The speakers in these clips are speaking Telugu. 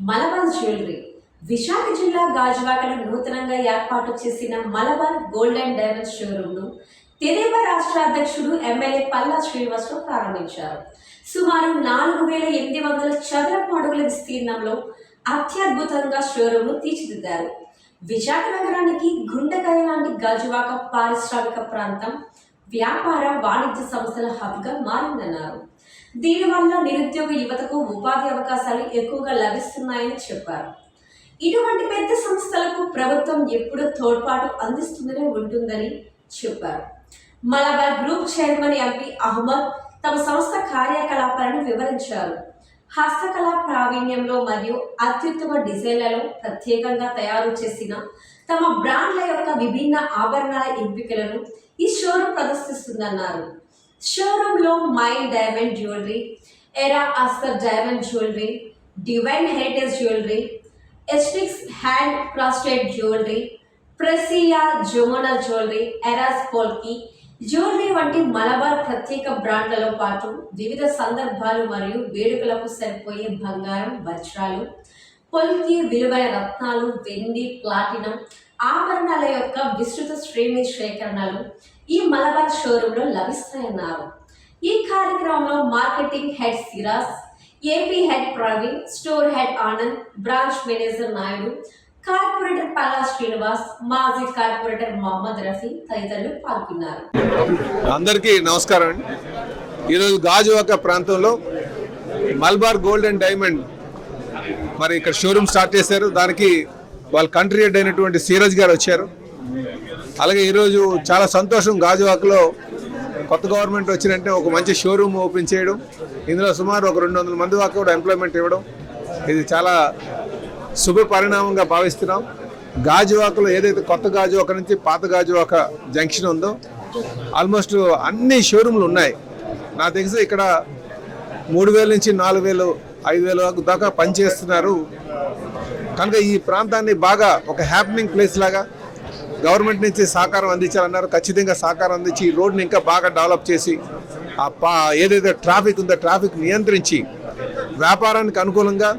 మలబార్ జ్యువెలరీ. విశాఖ జిల్లా గాజువాకలో నూతనంగా ఏర్పాటు చేసిన మలబార్ గోల్డ్ అండ్ డైమండ్ షోరూమ్ను తెదేపా రాష్ట్ర అధ్యక్షుడు ఎమ్మెల్యే పల్లా శ్రీనివాసరావు ప్రారంభించారు. సుమారు నాలుగు వేల ఎనిమిది వందల చదరపు అడుగుల విస్తీర్ణంలో అత్యద్భుతంగా షోరూమ్ను తీర్చిదిద్దారు. విశాఖ నగరానికి గుండెకాయ లాంటి గాజువాక పారిశ్రామిక ప్రాంతం వ్యాపార వాణిజ్య సంస్థల హబ్గా మారిందన్నారు. దీనివల్ల నిరుద్యోగ యువతకు ఉపాధి అవకాశాలు ఎక్కువగా లభిస్తున్నాయని చెప్పారు. ఇటువంటి పెద్ద సంస్థలకు ప్రభుత్వం ఎప్పుడూ తోడ్పాటు అందిస్తూనే ఉంటుందని చెప్పారు. Malabar group chairman MP Ahmed తమ సంస్థ కార్యకలాపాలను వివరించారు. హస్తకళా ప్రావీణ్యంలో మరియు అత్యుత్తమ డిజైన్లలో ప్రత్యేకంగా తయారు చేసిన తమ బ్రాండ్ల యొక్క విభిన్న ఆభరణాల ఎంపికలను ఈ షోరూమ్ ప్రదర్శిస్తుందన్నారు. షోరూంలో my diamond jewellery era Askar diamond jewellery divine heritage jewellery Ethnix hand crafted jewellery Precia జోమోనా jewellery eras polki jewellery వంటి మలబార్ ప్రత్యేక బ్రాండ్లలో పాటు వివిధ సందర్భాలు మరియు వేడుకలకు సరిపోయే బంగారం వజ్రాలు పొల్కి విలువైన రత్నాలు వెండి ప్లాటినం ఆభరణాల యొక్క విస్తృత శ్రేణి సేకరణలు ఈ మలబార్ షోరూంలో లభిస్తాయన్నారు. ఈ కార్యక్రమంలో marketing head సిరాస్ AP head Praveen store head Anand branch manager Naidu corporator Palla Srinivas మాజీ కార్పొరేటర్ మొహమ్మద్ రఫీ తదితరులు పాల్గొన్నారు. అందరికీ నమస్కారం అండి. ఈరోజు గాజువాక ప్రాంతంలో మల్బార్ గోల్డ్ అండ్ డైమండ్ మరి ఇక్కడ షోరూమ్ స్టార్ట్ చేశారు. దానికి వాళ్ళ కంట్రీ హెడ్ అయినటువంటి సీరజ్ గారు వచ్చారు. అలాగే ఈరోజు చాలా సంతోషం గాజువాకలో కొత్త గవర్నమెంట్ వచ్చినంటే ఒక మంచి షోరూమ్ ఓపెన్ చేయడం. ఇందులో సుమారు ఒక రెండు వందల మంది దాకా కూడా ఎంప్లాయ్మెంట్ ఇవ్వడం. ఇది చాలా శుభ పరిణామంగా భావిస్తున్నాం. గాజువాకలో ఏదైతే కొత్త గాజువాక నుంచి పాత గాజువాక జంక్షన్ ఉందో ఆల్మోస్ట్ అన్ని షోరూమ్లు ఉన్నాయి. నాకు తెలిసి ఇక్కడ మూడు వేల నుంచి నాలుగు వేలు ఐదు వేల వరకు దాకా పనిచేస్తున్నారు. కనుక ఈ ప్రాంతాన్ని బాగా ఒక హ్యాపెనింగ్ ప్లేస్ లాగా గవర్నమెంట్ నుంచి సహకారం అందించాలన్నారు. ఖచ్చితంగా సహకారం అందించి ఈ రోడ్ని ఇంకా బాగా డెవలప్ చేసి ఆ ఏదైతే ట్రాఫిక్ ఉందో ట్రాఫిక్ నియంత్రించి వ్యాపారానికి అనుకూలంగా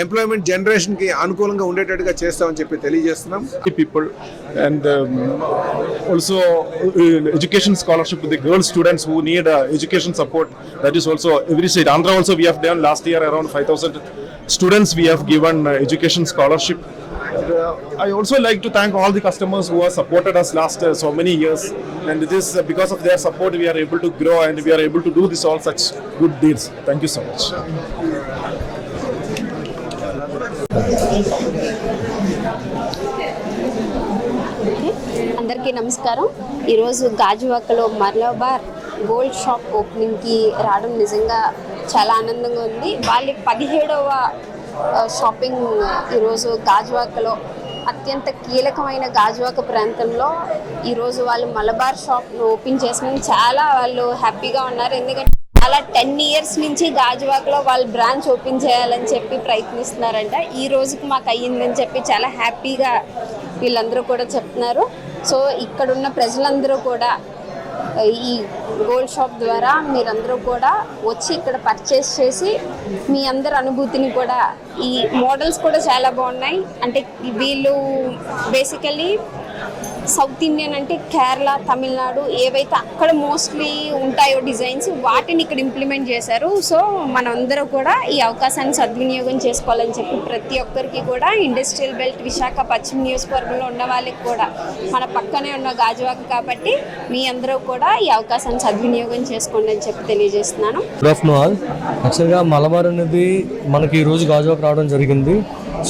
ఎంప్లాయ్మెంట్ జనరేషన్కి అనుకూలంగా ఉండేటట్టుగా చేస్తామని చెప్పి తెలియజేస్తున్నాం. People and also education scholarship the girls students who need education support that is also every side Andhra also we have done last year around five thousand students we have given education scholarship uh, I also like to thank all the customers who have supported us last uh, so many years and this uh, because of their support we are able to grow and we are able to do this all such good deals. thank you so much అందరికీ నమస్కారం ఈరోజు గాజువాకలో మర్లబార్ గోల్డ్ షాప్ ఓపెనింగ్కి రావడం నిజంగా చాలా ఆనందంగా ఉంది వాళ్ళ పదిహేడవ షాపింగ్ ఈరోజు గాజువాకలో అత్యంత కీలకమైన గాజువాక ప్రాంతంలో ఈరోజు వాళ్ళు మలబార్ షాప్ను ఓపెన్ చేసుకుని చాలా వాళ్ళు హ్యాపీగా ఉన్నారు. ఎందుకంటే చాలా టెన్ ఇయర్స్ నుంచి గాజువాకలో వాళ్ళు బ్రాంచ్ ఓపెన్ చేయాలని చెప్పి ప్రయత్నిస్తున్నారంట. ఈ రోజుకి మాకు అయ్యిందని చెప్పి చాలా హ్యాపీగా వీళ్ళందరూ కూడా చెప్తున్నారు. సో ఇక్కడున్న ప్రజలందరూ కూడా ఈ గోల్డ్ షాప్ ద్వారా మీరందరూ కూడా వచ్చి ఇక్కడ పర్చేస్ చేసి మీ అందరి అనుభూతిని కూడా ఈ మోడల్స్ కూడా చాలా బాగున్నాయి. అంటే వీళ్ళు బేసికలీ సౌత్ ఇండియన్ అంటే కేరళ తమిళనాడు ఏవైతే అక్కడ మోస్ట్లీ ఉంటాయో డిజైన్స్ వాటిని ఇక్కడ ఇంప్లిమెంట్ చేశారు. సో మనందరూ కూడా ఈ అవకాశాన్ని సద్వినియోగం చేసుకోవాలని చెప్పి ప్రతి ఒక్కరికి కూడా ఇండస్ట్రియల్ బెల్ట్ విశాఖ పశ్చిమ నియోజకవర్గంలో ఉన్న వాళ్ళకి కూడా మన పక్కనే ఉన్న గాజువాక కాబట్టి మీ అందరూ కూడా ఈ అవకాశాన్ని సద్వినియోగం చేసుకోండి అని చెప్పి తెలియజేస్తున్నాను. గుడ్ ఆఫ్టర్నూన్ ఆల్ యాక్చువల్గా మలబార్ అనేది మనకి ఈ రోజు రావడం జరిగింది.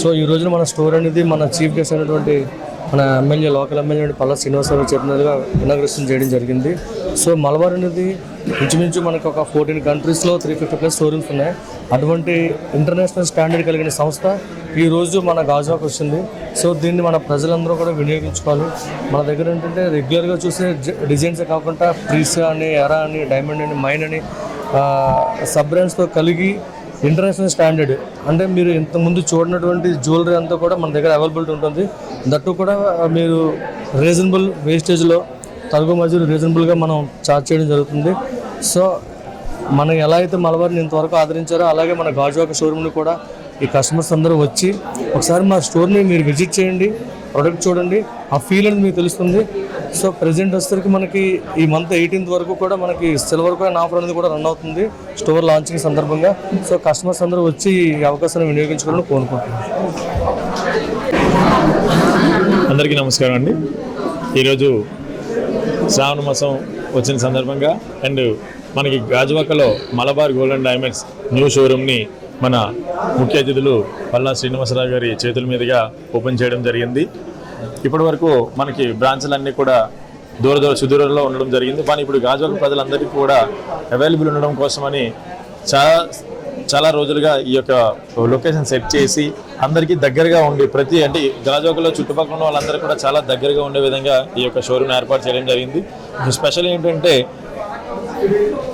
సో ఈ రోజున మన స్టోర్ అనేది మన చీఫ్ గెస్ట్ అయినటువంటి మన MLA local MLA Palla Srinivasarao చెప్పినట్టుగా ఇనాగ్రేషన్ చేయడం జరిగింది. సో మలబార్ అనేది ఇంచుమించు మనకు ఒక ఫోర్టీన్ కంట్రీస్లో త్రీ ఫిఫ్టీ ప్లస్ షోరూమ్స్ ఉన్నాయి. అటువంటి ఇంటర్నేషనల్ స్టాండర్డ్ కలిగిన సంస్థ ఈ రోజు మన గాజువాకు వచ్చింది. సో దీన్ని మన ప్రజలందరూ కూడా వినియోగించుకోవాలి. మన దగ్గర ఏంటంటే రెగ్యులర్గా చూసే డిజైన్సే కాకుండా ప్రీస్ అని ఎరా అని డైమండ్ అని మైన్ అని సబ్ బ్రాండ్స్తో కలిగి ఇంటర్నేషనల్ స్టాండర్డ్ అంటే మీరు ఇంతకుముందు చూడనటువంటి జ్యువెలరీ అంతా కూడా మన దగ్గర అవైలబిలిటీ ఉంటుంది. దట్టు కూడా మీరు రీజనబుల్ వేస్టేజ్లో తరుగు మధ్యలో రీజనబుల్గా మనం చార్జ్ చేయడం జరుగుతుంది. సో మనం ఎలా అయితే మలబార్ని ఇంతవరకు ఆదరించారో అలాగే మన గాజువాక షోరూమ్ని కూడా ఈ కస్టమర్స్ అందరూ వచ్చి ఒకసారి మా స్టోర్ని మీరు విజిట్ చేయండి ప్రోడక్ట్ చూడండి ఆ ఫీల్ అనేది మీకు తెలుస్తుంది. సో ప్రజెంట్ వచ్చేసరికి మనకి ఈ మంత్ ఎయిటీన్త్ వరకు కూడా మనకి సిల్వర్ కాయిన్ ఆఫర్ అనేది కూడా రన్ అవుతుంది స్టోర్ లాంచింగ్ సందర్భంగా. సో కస్టమర్స్ అందరూ వచ్చి ఈ అవకాశాన్ని వినియోగించుకోవాలని కోరుకుంటున్నాను అందరికీ నమస్కారం అండి. ఈరోజు శ్రావణ మాసం వచ్చిన సందర్భంగా అండ్ మనకి గాజువాకలో Malabar gold and diamonds new షోరూమ్ని మన ముఖ్య అతిథులు పల్లా శ్రీనివాసరావు గారి చేతుల మీదుగా ఓపెన్ చేయడం జరిగింది. ఇప్పటి వరకు మనకి బ్రాంచ్లన్నీ కూడా దూర దూర సుదూరంలో ఉండడం జరిగింది. కానీ ఇప్పుడు గాజువాక ప్రజలందరికీ కూడా అవైలబుల్ ఉండడం కోసమని చాలా చాలా రోజులుగా ఈ యొక్క లొకేషన్ సెట్ చేసి అందరికీ దగ్గరగా ఉండి ప్రతి అంటే గాజోకలో చుట్టుపక్కల ఉన్న వాళ్ళందరూ కూడా చాలా దగ్గరగా ఉండే విధంగా ఈ యొక్క షోరూమ్ ఏర్పాటు చేయడం జరిగింది. స్పెషల్ ఏంటంటే